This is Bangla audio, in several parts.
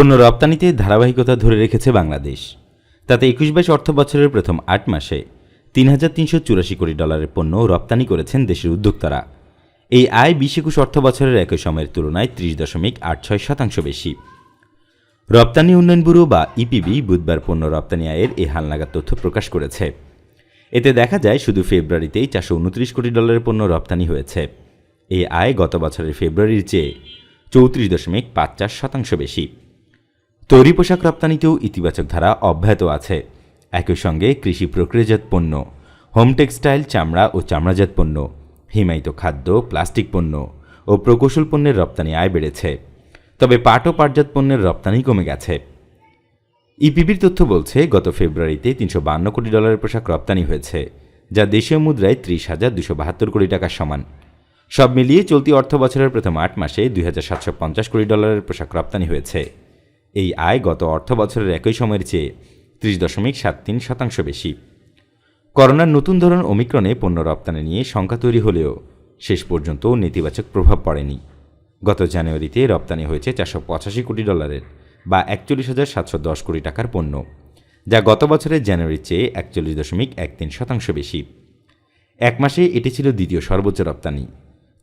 পণ্য রপ্তানিতে ধারাবাহিকতা ধরে রেখেছে বাংলাদেশ। তাতে একুশ বাইশ অর্থ বছরের প্রথম আট মাসে তিন হাজার তিনশো চুরাশি কোটি ডলারের পণ্য রপ্তানি করেছেন দেশের উদ্যোক্তারা। এই আয় বিশ একুশ অর্থ বছরের একই সময়ের তুলনায় ত্রিশ দশমিক আট ছয় শতাংশ বেশি। রপ্তানি উন্নয়ন ব্যুরো বা ইপিবি বুধবার পণ্য রপ্তানি আয়ের এই হালনাগাদ তথ্য প্রকাশ করেছে। এতে দেখা যায় শুধু ফেব্রুয়ারিতেই চারশো উনত্রিশ কোটি ডলারের পণ্য রপ্তানি হয়েছে। এই আয় গত বছরের ফেব্রুয়ারির চেয়ে চৌত্রিশ দশমিক পাঁচ চার শতাংশ বেশি। তৈরি পোশাক রপ্তানিতেও ইতিবাচক ধারা অব্যাহত আছে। একই সঙ্গে কৃষি প্রক্রিয়াজাত পণ্য, হোম টেক্সটাইল, চামড়া ও চামড়াজাত পণ্য, হিমায়িত খাদ্য, প্লাস্টিক পণ্য ও প্রকৌশল পণ্যের রপ্তানি আয় বেড়েছে। তবে পাট ও পাটজাত পণ্যের রপ্তানি কমে গেছে। ইপিবির তথ্য বলছে, গত ফেব্রুয়ারিতে তিনশো বান্ন কোটি ডলারের পোশাক রপ্তানি হয়েছে, যা দেশীয় মুদ্রায় ত্রিশ হাজার দুশো বাহাত্তর কোটি টাকার সমান। সব মিলিয়ে চলতি অর্থ বছরের প্রথম আট মাসে দুই হাজার সাতশো পঞ্চাশ কোটি ডলারের পোশাক রপ্তানি হয়েছে। এই আয় গত অর্থ বছরের একই সময়ের চেয়ে ত্রিশ দশমিক সাত তিন শতাংশ বেশি। করোনার নতুন ধরন ওমিক্রনে পণ্য রপ্তানি নিয়ে শঙ্কা তৈরি হলেও শেষ পর্যন্ত নেতিবাচক প্রভাব পড়েনি। গত জানুয়ারিতে রপ্তানি হয়েছে চারশো পঁচাশি কোটি ডলারের বা একচল্লিশ হাজার সাতশো দশ কোটি টাকার পণ্য, যা গত বছরের জানুয়ারির চেয়ে একচল্লিশ দশমিক এক তিন শতাংশ বেশি। এক মাসে এটি ছিল দ্বিতীয় সর্বোচ্চ রপ্তানি।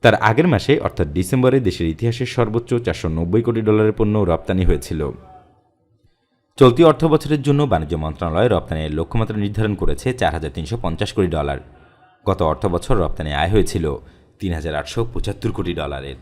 তার আগের মাসে, অর্থাৎ ডিসেম্বরে, দেশের ইতিহাসের সর্বোচ্চ চারশো নব্বই কোটি ডলারের পণ্য রপ্তানি হয়েছিল। চলতি অর্থ বছরের জন্য বাণিজ্য মন্ত্রণালয় রপ্তানির লক্ষ্যমাত্রা নির্ধারণ করেছে চার হাজার তিনশো পঞ্চাশ কোটি ডলার। গত অর্থ বছর রপ্তানি আয় হয়েছিল তিন হাজার আটশো পঁচাত্তর কোটি ডলারের।